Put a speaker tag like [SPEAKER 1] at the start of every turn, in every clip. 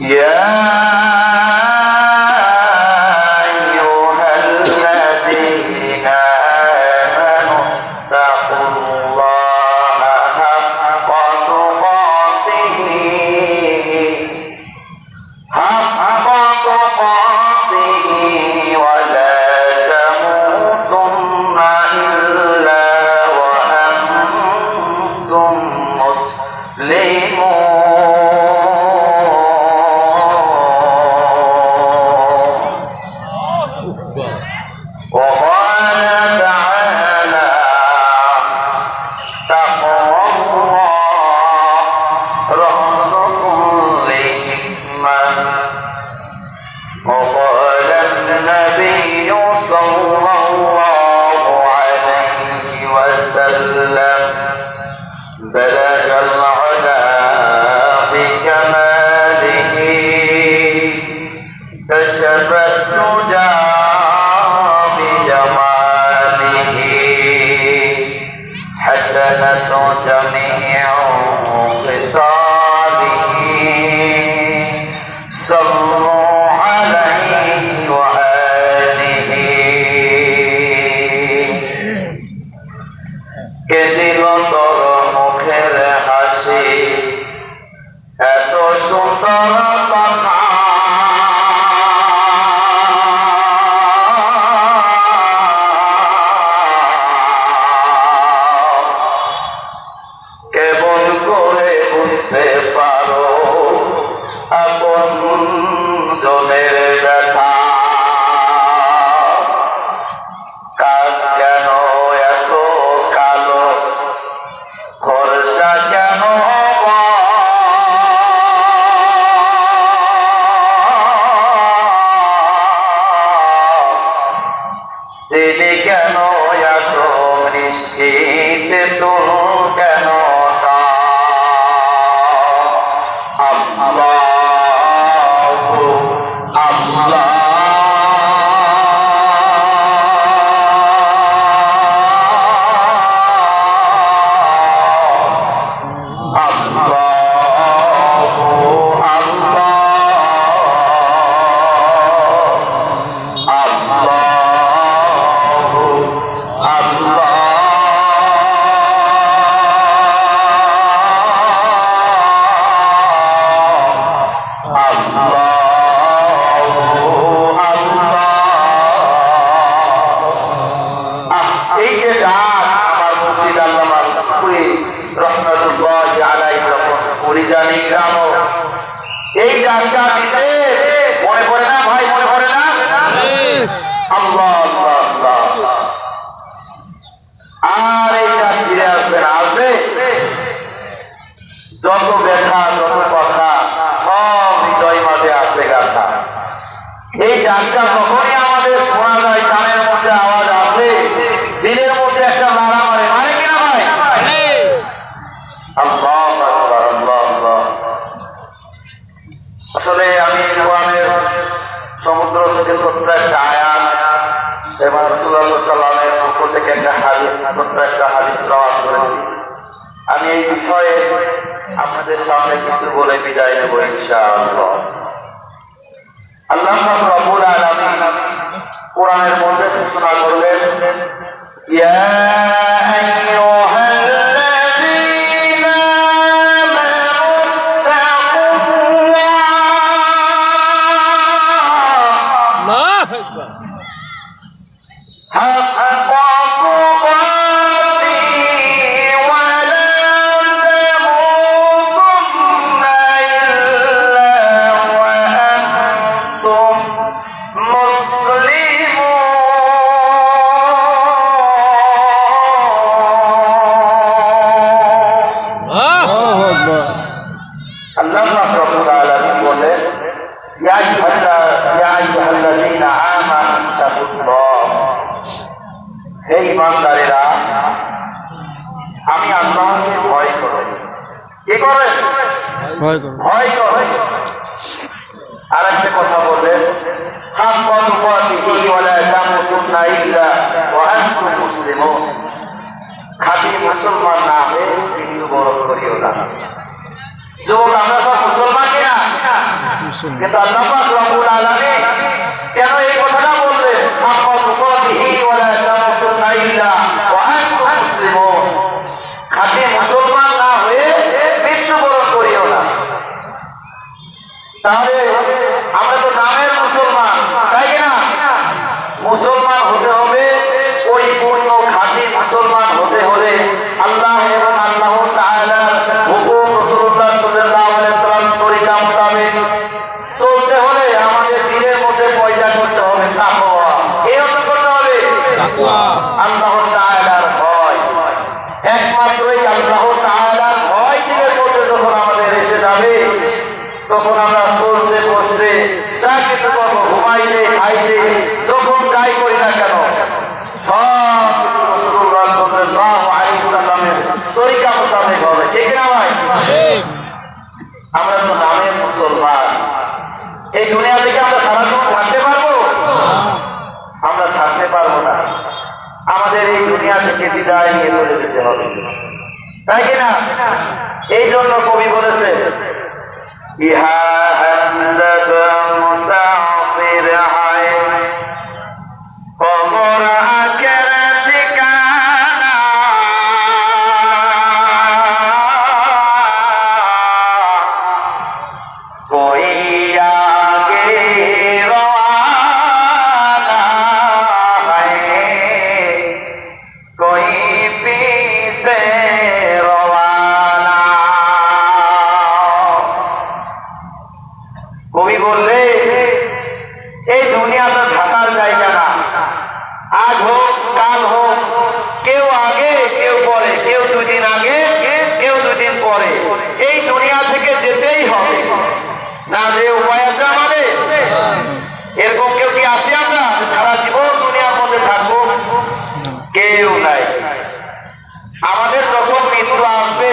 [SPEAKER 1] yeah. Allah. এই জায়গা দিতে মনে করে না ভাই মনে আসলে আমি সমুদ্র থেকে ছোট্ট একটা আয়াত এবং সাল্লামের পক্ষ থেকে একটা হাদিস, ছোট্ট একটা হাদিস প্রমাণ করেছি। আমি এই বিষয়ে আপনাদের সামনে কিছু বলে বিদায় নেব ইনশাআল্লাহ। আল্লাহ রবুল আলমিন কোরআনের মধ্যে ঘোষণা করলেন, ইয়া মুসলমান না হয়ে মৃত্যু বরণ করিও না। যুবক আমরা সব মুসলমান কিনা? কিন্তু আল্লাহ রব্বুল আলামিন কেন এই কথাটা বললেন? ওয়ালা ইল্লা ওয়া আনতুম মুসলিমুন। মুসলমান না হয়ে মৃত্যু বরণ করিও না। তাহলে হবে ঠিক না ভাই আমরা তো নামের মুসলমান। এই দুনিয়া থেকে আমরা সারা জীবন থাকতে পারব? আমরা থাকতে পারব না। আমাদের এই দুনিয়া থেকে বিদায় নিয়ে চলে যেতে হবে। তাই কিনা এই জন্য কবি বলেছে ইহা আজ হোক হোক, কেউ আগে, কেউ পরে, কেউ দুদিন আগে, কেউ দুদিন পরে। এই দুনিয়া থেকে যেতেই হবে। না যে উপায় আছে আমাদের। এরকম কেউ কি আছে আমরা? যে সারা জীবন দুনিয়ার মধ্যে থাকব? কেউ নাই। আমাদের যখন মৃত্যু আসবে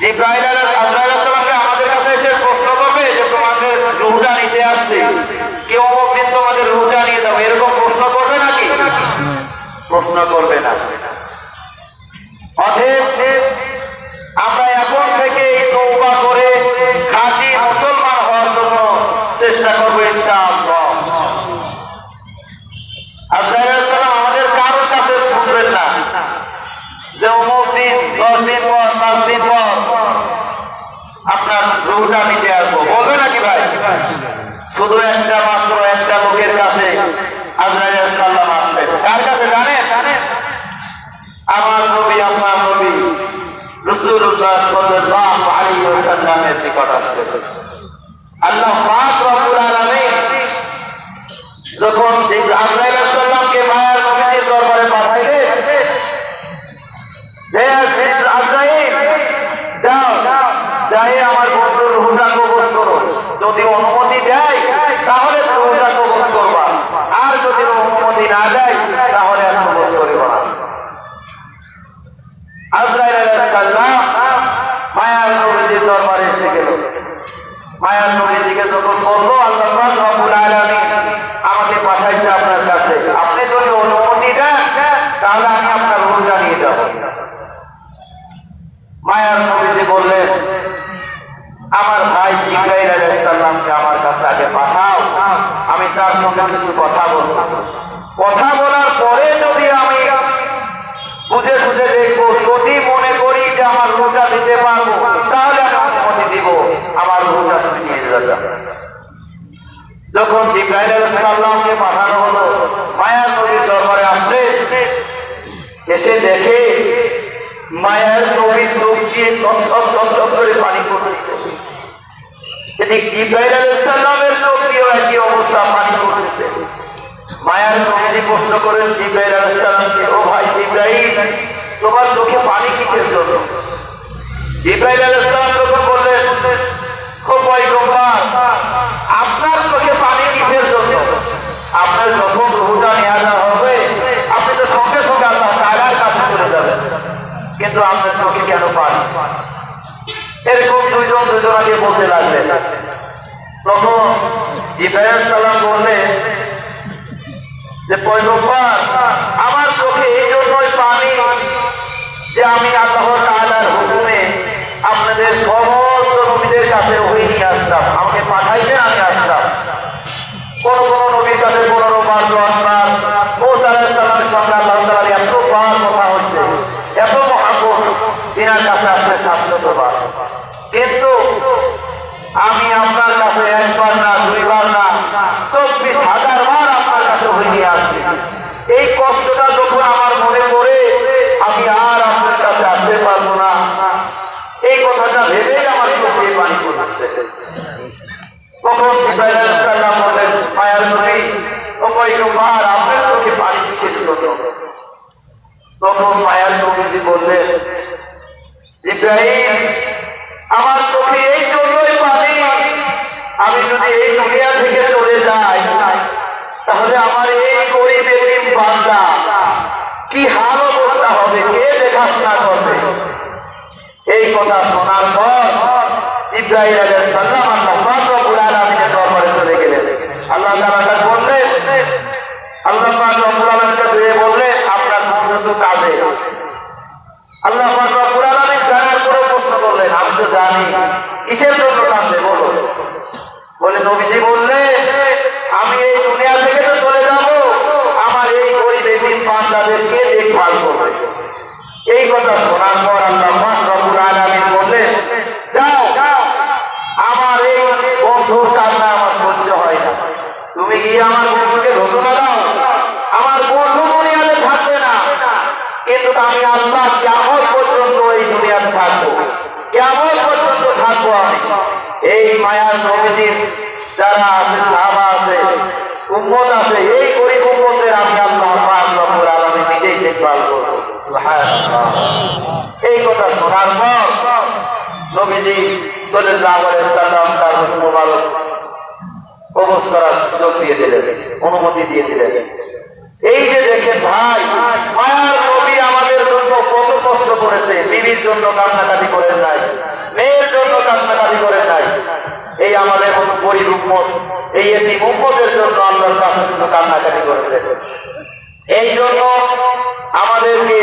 [SPEAKER 1] জিব্রাইল আলাইহিস সালামকে আমাদের কাছে এসে প্রশ্ন করবে যে তোমাদের রুহটা নিতে আসছে কেউ অমুক তোমাদের রুহটা নিয়ে যাব এরকম প্রশ্ন করবে নাকি প্রশ্ন করবে না। আমরা এখন থেকে নৌকা করে খাঁটি মুসলমান হওয়ার জন্য চেষ্টা করব আমাদের কারোর কাছে শুনবেন না, যে আপনার রোগটা নিতে আসব। বলবে নাকি ভাই? শুধু একটা মাত্র একটা লোকের কাছে আজরাইল সাল্লাম আসবেন। কার কাছে? জানেন? আমার নবী, আপনার নবী রাসূলুল্লাহ সাল্লাল্লাহু আলাইহি ওয়াসাল্লামের নিকট আল্লাহ পাক রব্বুল আলামিন যখন আজরাইল সাল্লামকে মায়ার নবীর দরবারে পাঠাইলেন, হে আজরাইল যাও, যাই আমার বন্ধুর কবজ করো। যদি অনুমতি দেয় তাহলে রুহটা কবজ করবা আর যদি অনুমতি না দেয় তাহলে আর কবজ করিবা না আজরাইল আলাইহিস সালাম মায়ার নবীর দরবারে এসে গেল মায়ার নবীজিকে যখন বলল আল্লাহ পাক রব্বুল আলামিন আমাকে পাঠাইছে আপনার কাছে আপনি যদি অনুমতি দেন তাহলে আমি আপনার রুহটা নিয়ে যাব মায়ার নবীজি বললেন আমার ভাই জিব্রাইল আলাইহিস সালামকে আমার কাছে আগে পাঠাও আমি তার সঙ্গে কিছু কথা বলব। কথা বলার পরে যদি আমি বুঝে বুঝে দেখব, যদি মনে করি যে আমার রুটা দিতে পারব, তাহলে আমি অনুমতি দিব, আমার রুটা তুমি নিয়ে যাবে যখন জিব্রাইল আলাইহিস পাঠানো হলো, মায়ার নবীর দরবারে আসলে এসে দেখে মায়ার নবীর চোখ দিয়ে টপ টপ করে পানি পড়তেছে। এদিক জিব্রাইল আলাইহিস সালামের চোখ দিয়েও আপনার চোখে পানি কিসের জন্য? আপনার যখন রুহুটা নেওয়া হবে। আপনি তো সঙ্গে সঙ্গে আল্লাহ তাআলার কাছে চলে যাবেন। কিন্তু আপনার চোখে কেন পানি? এরকম দুইজন দুজনাকে বলতে লাগলেন। তখন জিব্রাইল সালাম বললেন যে পয়গম্বর আমার চোখে এই জন্যই পানি যে আমি আল্লাহ তাআলার হুকুমে আপনাদের সমস্ত নবীদের কাছে ওই নিয়ে আসতাম আমাকে তখন ইসরায়েল আলাইহিসসালাম বললেন মায়ার অবস্থা হবে এই কথা শোনার পর ইব্রাহিম আলাইহিস সালাম আল্লাহ পাক রব্বুল আলামিনের দরবারে চলে গেলেন আল্লাহ তাআলা বললেন আল্লাহ পাক রব্বুল আলামিনকে ধরে বললেন আপনার পর্যন্ত কাজে আল্লাহ পাক রব্বুল আলামিন জানার পরে প্রশ্ন করলেন আমি কিসের জন্য বলো? বলে, নবীজি বললে, আমি এই দুনিয়া থেকে তো চলে যাব, আমার এই গরিব বান্দাদেরকে দেখভাল করবে। এই কথা শোনার পর আল্লাহ পাক রব্বুল বললেন, যাও, আমার এই বন্ধুর কান্না আমার সহ্য হয় না। তুমি গিয়ে আমার বন্ধুকে ঘোষণা দাও, আমার বন্ধু দুনিয়াতে থাকবে না। কিন্তু আমি আল্লাহ কেমন পর্যন্ত এই দুনিয়াতে থাকব কেমন পর্যন্ত থাকব আমি এই মায়ার নবীজির যারা আছে, সাহাবা আছে, উম্মত আছে, এই গরিব উম্মতের আমি আল্লাহ নিজেই দেখভাল করব। এই কথা শোনার পর নবীজি সুযোগ দিয়ে অনুমতি দিয়ে এই যে ভাই আমাদের জন্য কত কষ্ট করেছে জন্য কান্নাকাটি করেন নাই, মেয়ের জন্য কান্নাকাটি করেন এই আমাদের মতো গরিব উম্মত। এই এটি উম্মতের জন্য আল্লাহর কাছে শুধু কান্নাকাটি করেছে। এই জন্য আমাদেরকে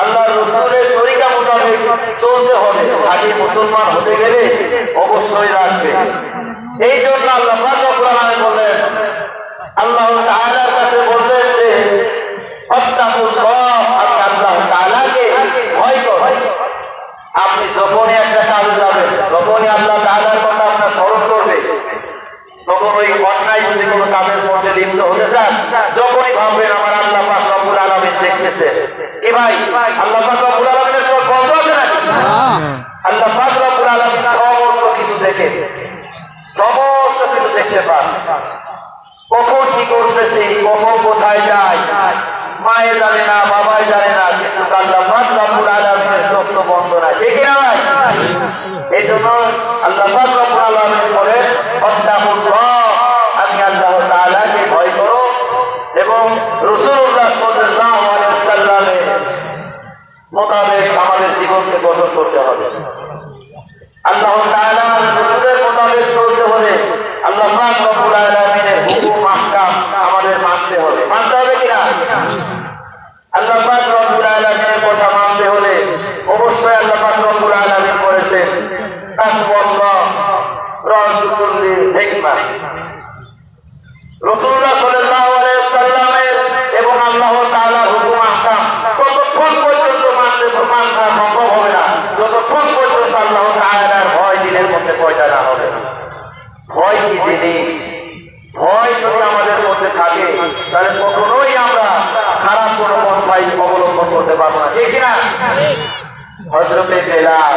[SPEAKER 1] আল্লাহ রসুলের তরিকা মোতাবেক চলতে হবে। আগে মুসলমান হতে গেলে অবশ্যই রাখবে। এই জন্য আল্লাহ রব্বুল বললেন, আল্লাহ তাআলার কাছে বললেন যে আত্তাকুল্লাহ আমি আল্লাহ তাআলাকে ভয় করো। আপনি যখনই একটা কাজে যাবেন, যখনই আল্লাহ তাআলার কথা আপনার স্মরণ করবে তখন ওই অন্যায় যদি কোনো কাজের মধ্যে লিপ্ত হতে চান যখনই ভাববেন আমার আল্লাহ পাক রব্বুল আলামিন দেখতেছে কি ভাই, আল্লাহ পাক রব্বুল আলামিনের বন্ধ আছে নাকি? আল্লাহ পাক রব্বুল আলামিন সমস্ত কিছু দেখে, সমস্ত কিছু দেখতে পান। কখন কি করতেছে, কখন কোথায় যায় জানে না, বাবাই জানে না, কিন্তু আল্লাহ পাক রব্বুল আলামিনের চোখ তো বন্ধ না ঠিক না ভাই? এই জন্য আল্লাহ পাক রব্বুল আলামিন বলেন অত্যাহুল্লাহ আমি আল্লাহ তাআলাকে ভয় করো এবং রাসূলুল্লাহ সাল্লাল্লাহু আলাইহি ওয়াসাল্লামের মোতাবেক আমাদের জীবনকে গঠন করতে হবে। আল্লাহ মোতাবেক চলতে হলে আল্লাহ পাক রব্বুল আলামিনের হুকুম আহকাম আমাদের মানতে হবে মানতে হবে কিনা আল্লাহ পাক রব্বুল আলামিনের কথা মানতে হলে অবশ্যই আল্লাহ পাক রব্বুল আলামিন করেছেন তাকওয়াল্লাহ রাসূলুল হিকমা রাসূলুল্লাহ সাল্লাল্লাহু আলাইহি সাল্লামের এবং আল্লাহ তাআলার হুকুম আহকাম কতক্ষণ পর্যন্ত মানতে মানা সম্ভব হবে না যতক্ষণ পর্যন্ত আল্লাহ তাআলার ভয় দিনের মধ্যে পয়দা না হবে ভয় কি জিনিস ভয় যদি আমাদের মধ্যে থাকে তাহলে কখনোই আমরা খারাপ কোনো পন্থায় অবলম্বন করতে পারব না। ঠিক না হজরতে বেলাল।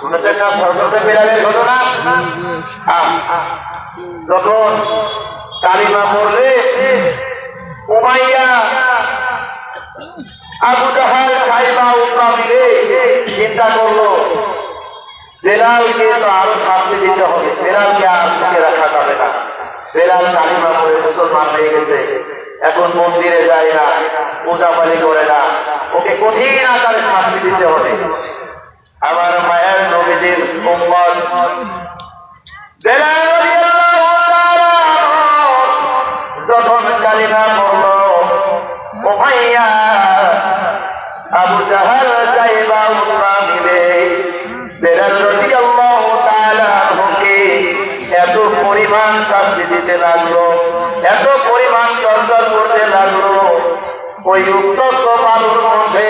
[SPEAKER 1] শুনেছেন না হজরতে বেলালের ঘটনা? আহ, যখন কালিমা পড়লে উমাইয়া আবু জাহাল সাইবা উত্তরা মিলে চিন্তা করল বেলালকে তো আরও শাস্তি দিতে হবে। বেলালকে আর রাখা যাবে না। বেলাল কালিমা পড়ে মুসলমান হয়ে গেছে। এখন মন্দিরে যায় না পূজা পালি করে না। ওকে কঠিন আকারে শাস্তি দিতে হবে। আমার দিতে লাগল। এত পরিমাণ চর্চা করতে লাগল। ওই উত্তপ্ত বালুর মধ্যে